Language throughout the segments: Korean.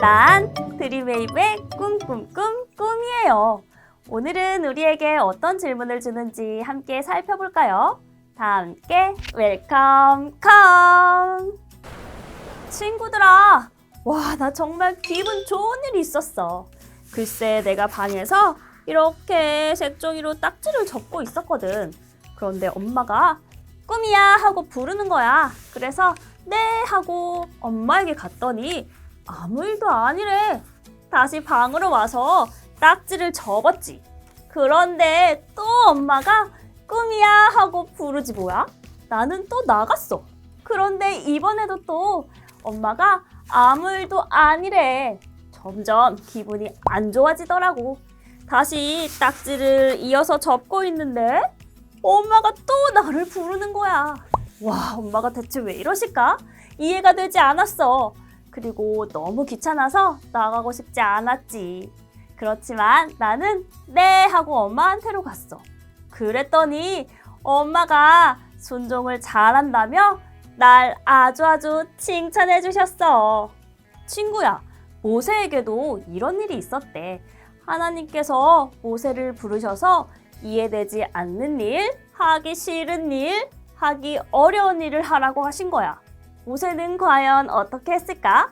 난 드림웨이브의 꿈꿈꿈 꿈이에요. 오늘은 우리에게 어떤 질문을 주는지 함께 살펴볼까요? 다 함께 웰컴 컴! 친구들아, 와, 나 정말 기분 좋은 일이 있었어. 글쎄, 내가 방에서 이렇게 색종이로 딱지를 접고 있었거든. 그런데 엄마가 꿈이야 하고 부르는 거야. 그래서 네 하고 엄마에게 갔더니 아무 일도 아니래. 다시 방으로 와서 딱지를 접었지. 그런데 또 엄마가 꿈이야 하고 부르지 뭐야? 나는 또 나갔어. 그런데 이번에도 또 엄마가 아무 일도 아니래. 점점 기분이 안 좋아지더라고. 다시 딱지를 이어서 접고 있는데 엄마가 또 나를 부르는 거야. 와, 엄마가 대체 왜 이러실까? 이해가 되지 않았어. 그리고 너무 귀찮아서 나가고 싶지 않았지. 그렇지만 나는 네 하고 엄마한테로 갔어. 그랬더니 엄마가 순종을 잘한다며 날 아주 아주 칭찬해 주셨어. 친구야, 모세에게도 이런 일이 있었대. 하나님께서 모세를 부르셔서 이해되지 않는 일, 하기 싫은 일, 하기 어려운 일을 하라고 하신 거야. 모세는 과연 어떻게 했을까?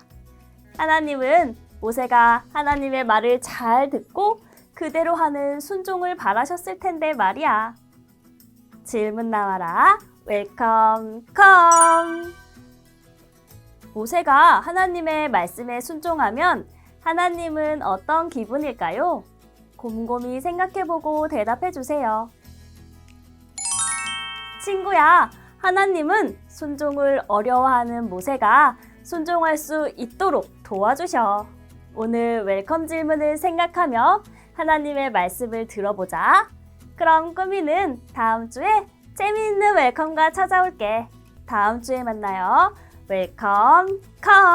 하나님은 모세가 하나님의 말을 잘 듣고 그대로 하는 순종을 바라셨을 텐데 말이야. 질문 나와라. 웰컴 컴. 모세가 하나님의 말씀에 순종하면 하나님은 어떤 기분일까요? 곰곰이 생각해보고 대답해 주세요. 친구야, 하나님은 순종을 어려워하는 모세가 순종할 수 있도록 도와주셔. 오늘 웰컴 질문을 생각하며 하나님의 말씀을 들어보자. 그럼 꾸미는 다음 주에 재미있는 웰컴과 찾아올게. 다음 주에 만나요. 웰컴 컴.